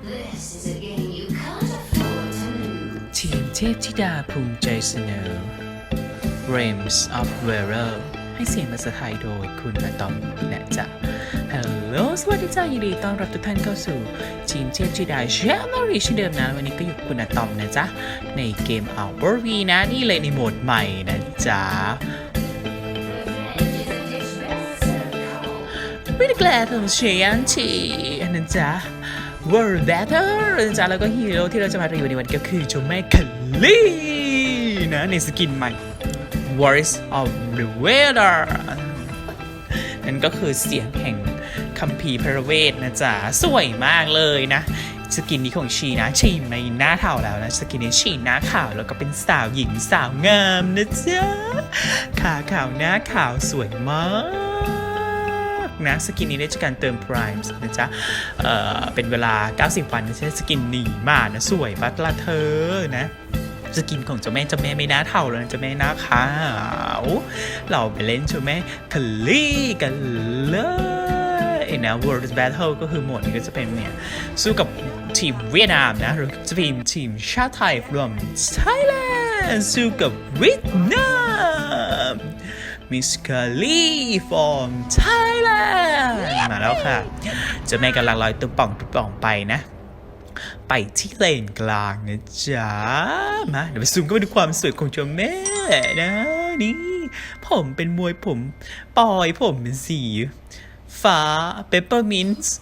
ทีมเทพธิดาภูมิใจเสนอ Realms of w e r e r ให้เสียงภาษาไทยโดยคุณอะตอมนะจ๊ะฮัลโหลสวัสดีจ้ายินดีต้อนรับทุกท่านเข้าสู่ทีมเทพธิดาแชมป์รีเช่นเดิมนะ วันนี้ก็อยู่กับคุณอะตอมนะจ๊ะ ในเกม Our V นะ นี่เลยในโหมดใหม่นะจ๊ะ Revenge is a dish best served cold. ไม่ได้แกล้ทำเชียนทีนะ จ๊ะ World Battle นะจ๊ะแล้วก็ฮีโร่ที่เราจะมารีวิวในวันนี้ก็คือโจแม่คัลลี่นะในสกินใหม่ Voice of the Weather นั่นก็คือเสียงแห่งคัมภีร์พระเวทนะจ๊ะ สวยมากเลยนะ สกินนี้ของชีนะ ชีไม่หน้าเท่าแล้วนะ สกินนี้ชีหน้าขาวแล้วก็เป็นสาวหญิงสาวงามนะจ๊ะ ขาขาวหน้าขาวสวยมาก นะสกินนี้ได้จากการเติม Prime นะจ๊ะเอ่อเป็นเวลา 90 วันนะใช้สกินหนีมานะสวยปัตละเธอนะสกินของเจ้าแม่เจ้าแม่ไม่น่าเท่าแล้วนะเจ้าแม่น้าขาวเราไปเล่นเจ้าแม่คลี่กันเลยนะ World Battle ก็คือโหมดนี้ก็จะเป็นเนี่ยสู้กับทีมเวียดนามนะหรือจะเป็นทีมชาติไทยรวมไทยแลนด์สู้กับเวียดนาม มิสคาลีฟอร์มไทยแลนด์มาแล้วค่ะจ้าแม่กำลังลอยตุ๊บป่องตุ๊บป่องไปนะ ไปที่เลนกลางนะจ๊ะ มาเดี๋ยวไปซูมก็ไปดูความสวยของเจ้าแม่นะนี่ผมเป็นมวยผมปอยผมเป็นสีฟ้าเปปเปอร์มินต์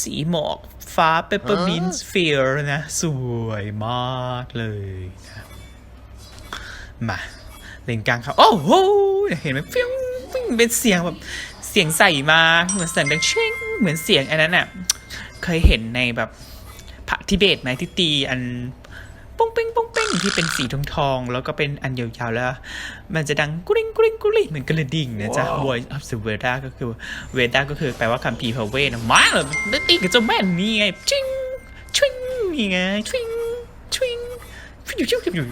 สีหมอกฟ้าเปปเปอร์มินต์เฟียร์นะ สวยมากเลยนะมา เลนกลางครับโอ้โหเห็นไหมฟิ้งฟิ้งเป็นเสียงแบบเสียงใส่มาเหมือนเสียงดังเช่งเหมือนเสียงอันนั้นอะเคยเห็นในแบบพระทิเบตไหมที่ตีอันป้งเป้งป้งเป้งที่เป็นสีทองทองๆแล้วก็เป็นอันยาวๆแล้ว มันจะดังกุริงกุริงกุริงเหมือนกระดิ่งนะจ๊ะ Voice of the Veda ก็คือ Veda ก็คือแปลว่าคัมภีร์พระเวทนะมาเลยได้ตีกับเจ้าแม่นี่ไงชิงชิงนี่ไงชิงชิงฟิวฟิวฟิวฟิว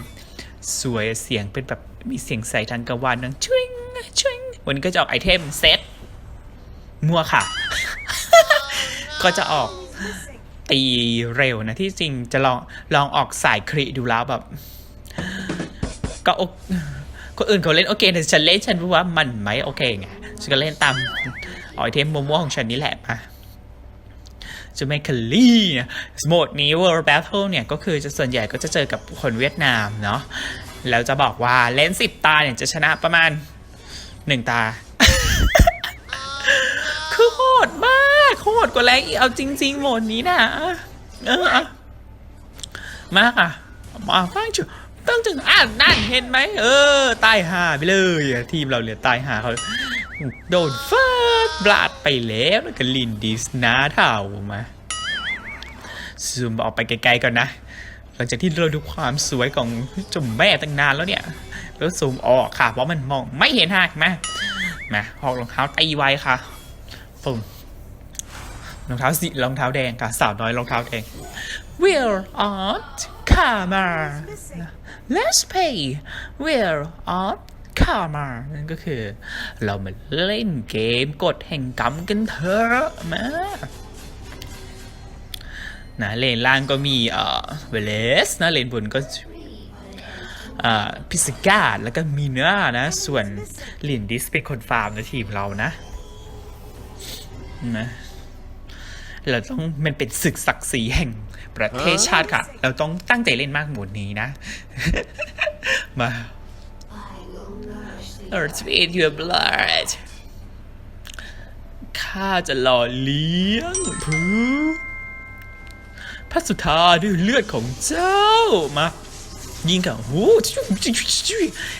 สวยเสียงเป็นแบบมีเสียงใสทางกวานดังชิงชิงวันนี้ก็จะออกไอเทมเซตมัวค่ะ ก็จะออกตีเร็วนะที่จริงจะลองลองออกสายคริดูแล้วแบบ ก็โอคนอื่นเขาเล่นโอเคแต่ฉันเล่นฉันรู้ว่ามันไหมโอเคไงฉันก็เล่นตามออยเทมมัวๆของฉันนี่แหละมา จะไม่คลี่นะโหมดนี้ World Battle เนี่ย ก็คือจะส่วนใหญ่ก็จะเจอกับคนเวียดนามเนาะแล้วจะบอกว่าเล่นสิบตาเนี่ย จะชนะประมาณหนึ่งตา คือโหดมากโหดกว่าแรงอีกเอาจริง ๆ โหมดนี้นะ เออเอามาค่ะมาฟังจุ ต้องถึงอ่านนั่นเห็นไหมเออตายห่าไปเลยทีมเราเนี่ยตายห่าเขาโดนฟาดบลาดไปแล้วแล้วก็ลินดิสนาเท่ามาซูมออกไปไกลๆก่อนนะ หลังจากที่เราดูความสวยของจาแม่ตั้งนานแล้วเนี่ยแล้วซูมออกค่ะ เพราะมันมองไม่เห็นหากมามาหอกรองเท้าตีไว้ค่ะฟึ่มรองเท้าสีรองเท้าแดงค่ะ สาวน้อยรองเท้าแดง We're on camera Let's pay We're on camera นั่นก็คือ เรามาเล่นเกมกดแห่งกรรมกันเถอะมานะเลนล่างก็มีเอ่อเวเลสนะเลนบนก็อ่าพิสกาดแล้วก็มีเนื้อนะ ส่วนลินดิสเป็นคนฟาร์มในทีมเรานะนะ เราต้องมันเป็นศึกศักดิ์ศรีแห่งประเทศชาติค่ะ เราต้องตั้งใจเล่นมากหมดนี้นะ มา I will nourish the Earth with your blood ข้าจะหล่อเลี้ยงพือพระสุธาด้วยเลือดของเจ้ามายิงกับหู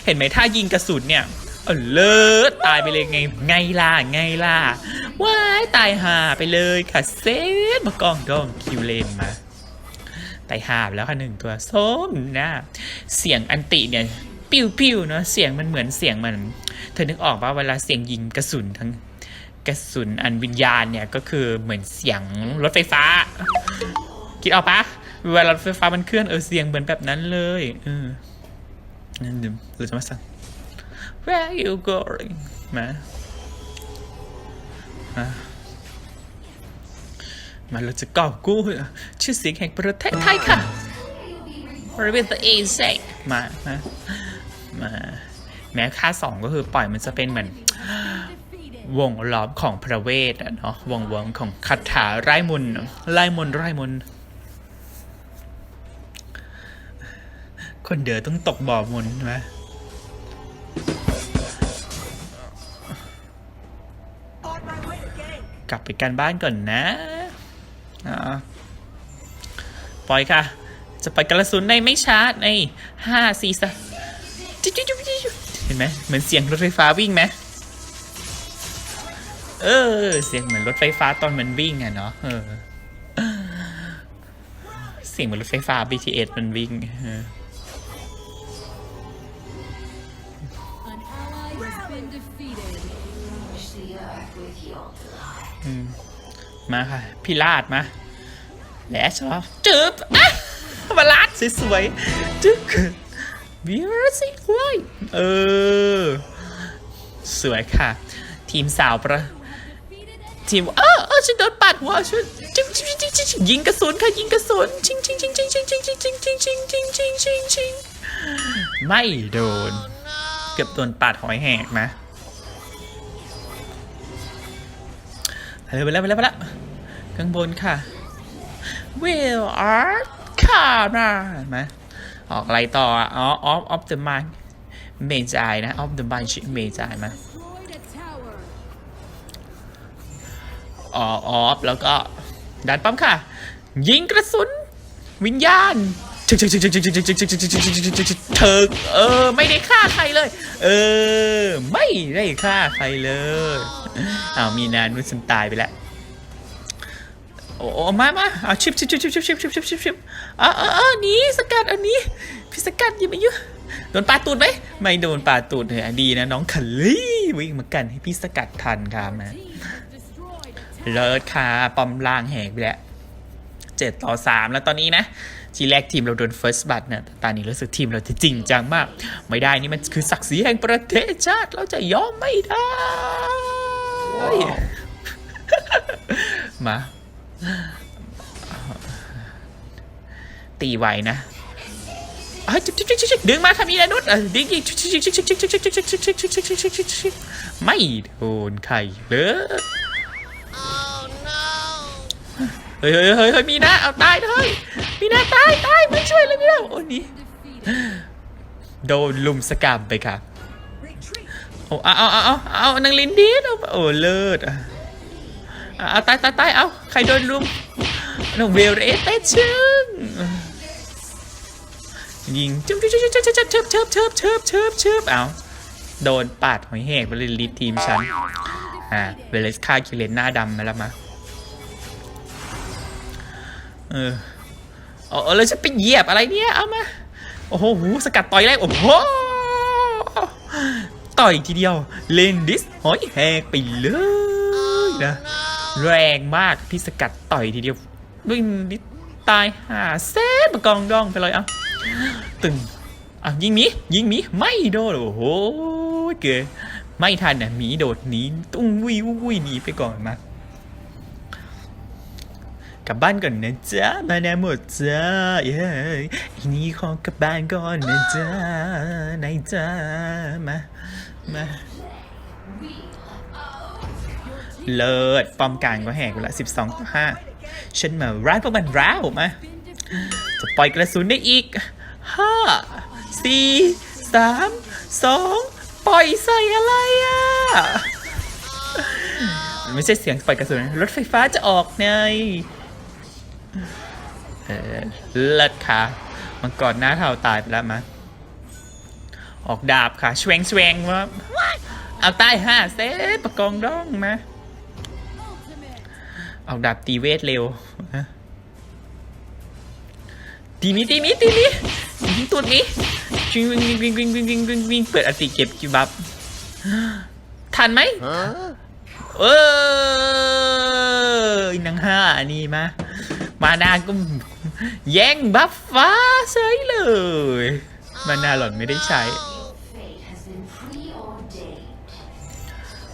เห็นไหมถ้ายิงกระสุนเนี่ยเออเลิศตายไปเลยไงไงล่ะไงล่ะ ว้ายตายห่าไปเลยค่ะเซตมากองดองคิวเลนมาตายห่าไปแล้วค่ะหนึ่งตัวส้มนะเสียงอันติเนี่ยปิ้วปิ้วเนาะเสียงมันเหมือนเสียงมัน เธอนึกออกป่ะเวลาเสียงยิงกระสุนทั้งกระสุนอันวิญญาณเนี่ยก็คือเหมือนเสียงรถไฟฟ้า คิดออกปะเวลารถไฟฟ้ามันเคลื่อนเออเสียงเหมือนแบบนั้นเลยเออนั่นเดูเราจะมาสั่ง Where are you going มา มาเราจะกอบกู้ชื่อเสียงแห่งประเทศไทยค่ะบริเวณตัวเองเซกมามามาแม้ค่าสองก็คือปล่อยมันจะเป็นเหมือนวงล้อมของพระเวทอะเนาะวงวงของคาถาไร้มนไร้มนไร้มน คนเดือต้องตกบ่อมนใช่ไหม กลับไปกันบ้านก่อนนะอ่าปล่อยค่ะ จะไปกระสุนในไม่ช้าในห้าสี่สิบเห็นไหมเหมือนเสียงรถไฟฟ้าวิ่งไหมเออ เสียงเหมือนรถไฟฟ้าตอนมันวิ่งอะเนาะเออ เสียงเหมือนรถไฟฟ้า BTS มันวิ่ง มาค่ะพี่ลาดมาแหล้วชอบจึ๊บอะมาลาดสวยๆจึ๊กวิวสิไว้เออ สวยค่ะ ทีมสาวประทีมเออเออฉันโดนปัดหัวฉันจิงจิงจิงจิงจิงยิงกระสุนค่ะยิงกระสุนจิงจิงจิงจิงจิงจิงจิงจิงจิงจิงจิงจิงจิงจิงไม่โดน เกือบโดนปัดหอยแหกนะไปเลยไปแล้วไปแล้วไปแล้ว ข้างบนค่ะ will art ค่ะนะเห็ไหมออกอะไรต่ออ๋อ off of the mind เมจายนะ off the mind ชื่เมจายมาอ๋อ off แล้วก็ดันปั๊มค่ะ ยิงกระสุน วิญญาณเธกเออ ไม่ได้ฆ่าใครเลย เออ ไม่ได้ฆ่าใครเลยเอามีนานุสันตายไปแล้ว โอ้โอ้มามาเอาชิปชิปชิปชิปชิปชิปชิปชิปชิปชิปอ่าอ่าอ่าหนีสกัดอันนี้พี่สกัดอยังไม่ยุ่โดนปาดตูดไหมไม่โดนปาดตูดเลยอะดีนะน้องคัลลี่วิ่งมากันให้พี่สกัดทันครับนะ Team has destroyed a tower. เลิศค่ะปอมล่างแหกไปแล้วเจ็ดต่อสามแล้วตอนนี้นะทีแรกทีมเราโดน first b ั t เนี่ยแต่ตอนนี้รู้สึกทีมเราจะจริงจังมาก ไม่ได้นี่มันคือศักดิ์ศรีแห่งประเทศชาติเราจะยอมไม่ได้ มา ตีไวนะดึงมาค่ะมีแลนุชดึงยิงไม่โดนใครเลยเฮ้ยเฮ้ยเฮ้ยมีนะเอาตายเลยมีนะตายตายไม่ช่วยเลยมีนะโอ้นี่โดนลุมสกามไปค่ะโอ้เอาเอาเอาเอานางลินดีโอ้เลิศอะ เอาตายตายตายเอาใครโดนลุมน้องเวลเอเต้ชึงยิงจุ๊บจุ๊บจุ๊บจุ๊บจุ๊บจุ๊บจุ๊บจุ๊บจุ๊บจุ๊บจุ๊บเอาโดนปาดหอยแหกไปเลยลีดทีมฉันอ่าเวเลสฆ่าคิเลนหน้าดำมาแล้วมาเออเอาเอาแล้วจะไปเหยียบอะไรเนี่ย เอามา โอ้โหหูสกัดต่อยแรก โอ้โห ต่อยทีเดียว เลนดิสหอยแหกไปเลยนะ แรงมากพี่สกัดต่อยทีเดียวเลนดิสตายหาเซตมากองดองไปเลยเอะตึงอะยิงมียิงมีไม่โดนโอ้โหเก๋ไม่ทันอะหมีโดดหนีตุ้งวิววิหนีไปก่อนมากลับบ้านก่อนนะจ๊ะมาแน่หมดจ้าเย้อีนี้ขอกลับบ้านก่อนนะจ๊ะไหนจ๊ะมามา เลิศป้อมกลางก็แหกไปละ 12ต่อ5ฉันมาร้ายพวกมันร้าวมาจะปล่อยกระสุนได้อีก 5 4 3 2 ปล่อยใส่อะไรอะ มันไม่ใช่เสียงปล่อยกระสุน รถไฟฟ้าจะออกไงเลิศค่ะมังกรหน้าเท่าตายไปแล้วมาออกดาบค่ะชวงชวงว่าเอาใต้ห้าเซตประกองดองมา เอาดาบตีเวทเร็วตีมีตีมีตีมียิงตุดมีวิ่งวิ่งวิ่งวิ่งวิ่งวิ่งวิ่งวิ่งเปิดอติเก็บกิบับทันไหมเออนังห้านนี้มา มานาก็แย่งบัฟฟ้าเฉยเลย มานาหล่อนไม่ได้ใช้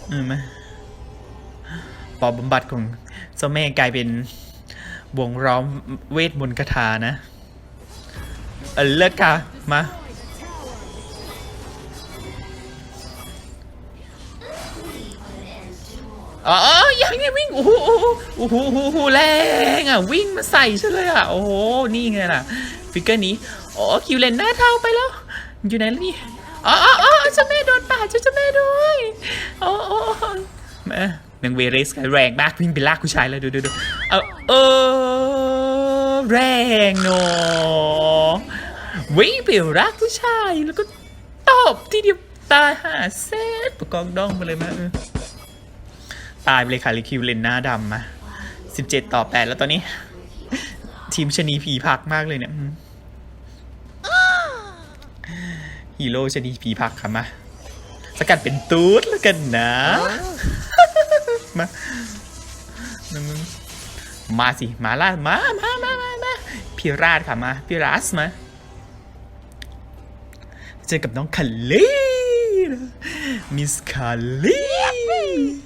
เออมาปอบบำบัดของ เจ้าแม่กลายเป็นวงล้อมเวทมนต์คาถานะ เออเลิศค่ะ มา อ๋อยังเนี่ยวิ่ง โอ้โหโอ้โหโอ้โหแรงอะ วิ่งมาใส่ฉันเลยอะ โอ้โห นี่ไงล่ะ ฟิกเกอร์นี้โอ้คิวเลนหน้าเท่าไปแล้ว อยู่ไหนแล้วนี่ อ๋ออ๋อเจ้าแม่โดนป่าดเจ้าแม่ด้วย โอ้โอ้โอ้แม่ นางเวเรสแรงมากวิ่งไปลากผู้ชายเลยดูดูดูเออเออแรงเนาะวิ่งไปลากผู้ชายแล้วก็ตบทีเดียวตายหาเซตประกองดองมาเลยมาเออตายไปเลยค่ะลิคิวเลนหน้าดำมาสิบเจ็ดต่อแปดแล้วตอนนี้ ทีมชนีผีพักมากเลยเนี่ยฮีโร่ชนีผีพักค่ะมาสกัดเป็นตูดแล้วกันนะ มาอืมมาสิ มาล่ามามามามามาพี่ราชค่ะมาพี่รัสมา เจอกับน้องคัลลี่มิสคาลี่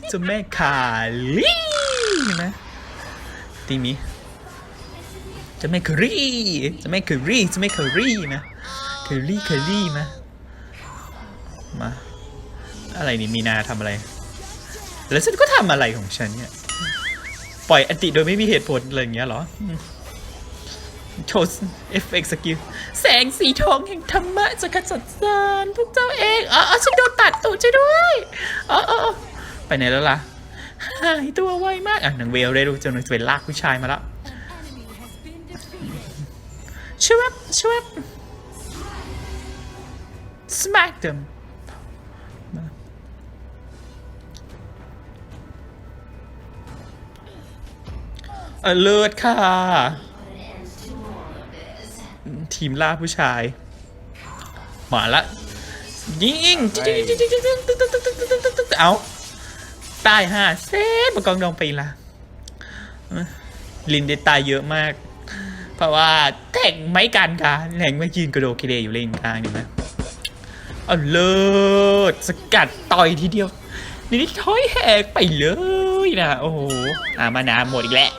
เจ้าแม่คาลี่เห็นไหมตีมีเจ้าแม่คารี่เจ้าแม่คารี่เจ้าแม่คารี่นะคารี่คารี่มา มา อะไรนี่มีนาทำอะไร แล้วฉันก็ทำอะไรของฉันเนี่ยปล่อยอันติโดยไม่มีเหตุผลอะไรอย่างเงี้ยเหรอโชว์เอฟเฟกต์สกิลแสงสีทองแห่งธรรมะจะขจัดสารพวกเจ้าเองอ๋ออฉันโดนตัดตูดช่วยด้วยอ๋อไปไหนแล้วล่ะหายตัวไวมากอะนางเวลได้รู้จนเวลลากผู้ชายมาล้ว Enemy has been defeated. ช่วยช่วย smack them เออเลิศค่ะ ทีมล่าผู้ชาย มาละ ยิงเอาตายห้าเซฟมากองดองไปละลินได้ตายเยอะมาก เพราะว่าแต่งไม่กันค่ะแหล่งไม่ยืนกระโดดเคเลอยู่เลนกลางเห็นไหมเอาเลิศสกัดต่อยทีเดียวนี่ถอยแหกไปเลยนะ โอ้โหอามานาหมดอีกแล้ว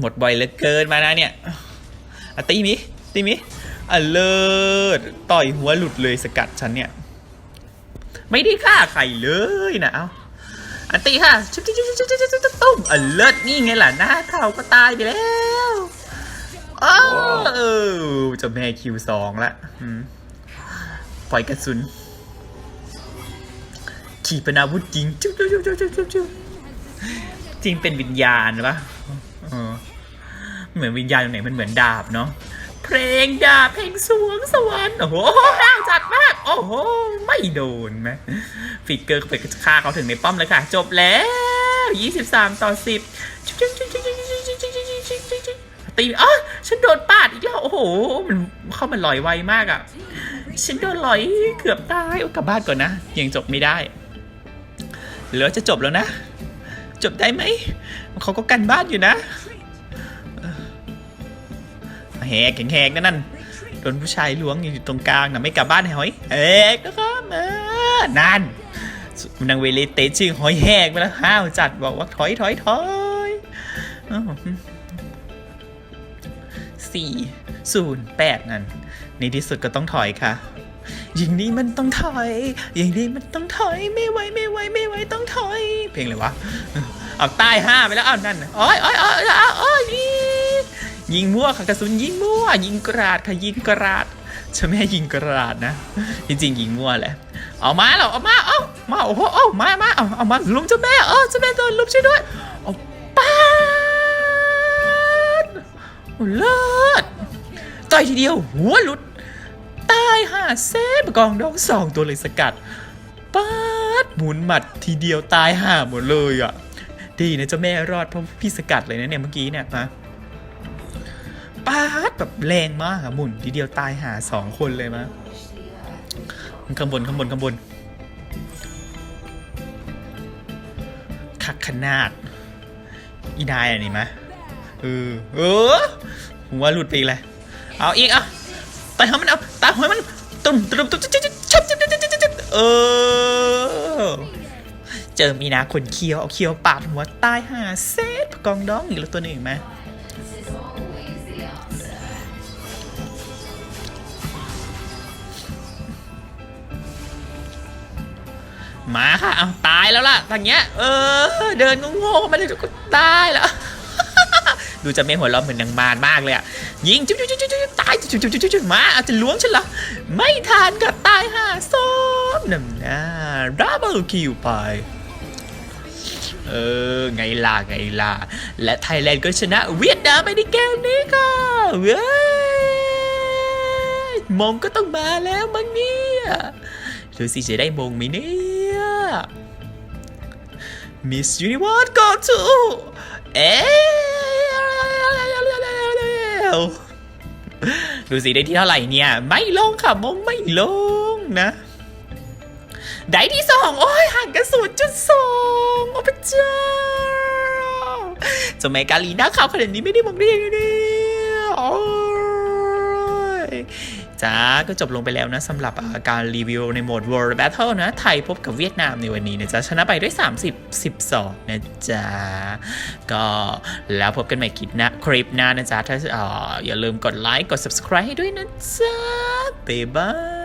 หมดบ่อยเหลือเกินมานะเนี่ยอะตีมิตีมิอะเลิศต่อยหัวหลุดเลยสกัดฉันเนี่ย ไม่ได้ฆ่าใครเลยนะเอาอันตีค่ะชุบชุบชุบชุบชุบชุบตุ้มอะเลิศนี่ไงล่ะหน้าเท่าก็ตายไปแล้วอ้เออจะแม่คิวสองละปล่อยกระสุนขี่ปนาวุธจริงจุ๊บจุ๊บจุ๊บจุ๊บจุ๊บ จริงเป็นวิญญาณปะเหมือนวิญญาณตรงไหนมันเหมือนดาบเนาะเพลงดาบเพลงสวงสวรรค์โอ้โหจัดมาก โอ้โห ไม่โดนไหมฟิกเกอร์ไปฆ่าเขาถึงในป้อมเลยค่ะ จบแล้ว 23 ต่อ 10 ตีอ๋อฉันโดนปาดอีกแล้ว โอ้โห มันเข้ามันลอยไวมากอะ ฉันโดนลอยเกือบตายกลับบ้านก่อนนะ ยังจบไม่ได้ เหลือจะจบแล้วนะ จบได้ไหม เขาก็กันบ้านอยู่นะแหกแหกๆนั่นนั่นโดนผู้ชายล้วงอยู่ตรงกลางนะไม่กลับบ้านหอยแหกนะครับเออนั่นนางเวเลเตชื่อหอยแหกไปแล้วห้าวจัดบอกว่าถอยถอยถอยสี่ศูนย์แปดนั่นในที่สุดก็ต้องถอยค่ะ อย่างนี้มันต้องถอย อย่างนี้มันต้องถอยไม่ไหวไม่ไหวไม่ไหวต้องถอย เพลงอะไรวะเอาใต้ห้าไปแล้วอ้าวนั่นน่ะโอ้ยโอ้ยโอ้ยโอ้ยอ้ยยิงยิงมั่วค่ะกระสุนยิงมั่ว ยิงกราดค่ะยิงกราดฉันไม่ให้ยิงกระดาดนะ จริงๆยิงมั่วแหละ เอามาเหรอเอามา เอามาโอ้โหเอามามาเอาเอามาลุมเจ้าแม่เออเจ้าแม่โดนลุมช่วยด้วยเอาปาดโอ้เลิศต่อยทีเดียว หัวหลุด ตายห่าเซฟกองดองสองตัวเลยสกัดป๊าดหมุนหมัดทีเดียวตายห่าหมดเลยอะ ดีนะเจ้าแม่รอดเพราะพี่สกัดเลยนะเนี่ยเมื่อกี้เนี่ยนะป๊าดแบบแรงมากอะหมุนทีเดียวตายห่าสองคนเลยมะข้างบนข้างบนข้างบนคักขนาด อีนายอะนี่มะเออเออหัวหลุดไปอีกเลยเอาอีกอะ ตายหามันเอาตายหอยมันตุ่มตุ่มตุ่มจิ๊บจิ๊บชับจิ๊บจิ๊บจิ๊บจิ๊บเออเจอมีนะขนเคี้ยวเอาเคี้ยวปาดหัวตายหาเซตกองดองอีกแล้วตัวหนึ่งไหมมาค่ะเอาตายแล้วล่ะทางเนี้ย เออ เดินงงๆมาเลยก็ตายแล้ว ดูจะไม่หัวเราะเหมือนนางมารมากเลยอะยิงจุ๊บจุ๊บจุ๊บจุ๊บจุ๊บตายจุ๊บจุ๊บจุ๊บจุ๊บจุ๊บมาอาจจะล้วงฉันเหรอไม่ทานกับตายห่าซ้อมนำหน้าดับเบิลคิวไปเออ ไงล่ะ ไงล่ะ และไทยแลนด์ก็ชนะเวียดนามไปในเกมนี้ค่ะเว้ยมงก็ต้องมาแล้วมั้งเนี่ยดูสิจะได้มงไหมเนี่ย Miss Universe go to เอ๊ะ ดูสิได้ที่เท่าไหร่เนี่ย ไม่ลงค่ะมงไม่ลงนะ ได้ที่สองโอ้ยห่างกันศูนย์จุดสองโอ้พระเจ้าจะแมกาลีน่าข่าวขนาดนี้ไม่ได้มองได้ยังไงเนี่ยโอ้ย จ้าก็จบลงไปแล้วนะสำหรับการรีวิวในโหมด World Battle นะ ไทยพบกับเวียดนามในวันนี้นะจ๊ะชนะไปด้วย 30 12 นะจ๊ะ ก็แล้วพบกันใหม่คลิปหน้าคลิปหน้านะจ๊ะถ้าอออย่าลืมกดไลค์กด subscribe ให้ด้วยนะจ๊ะบ๊ายบาย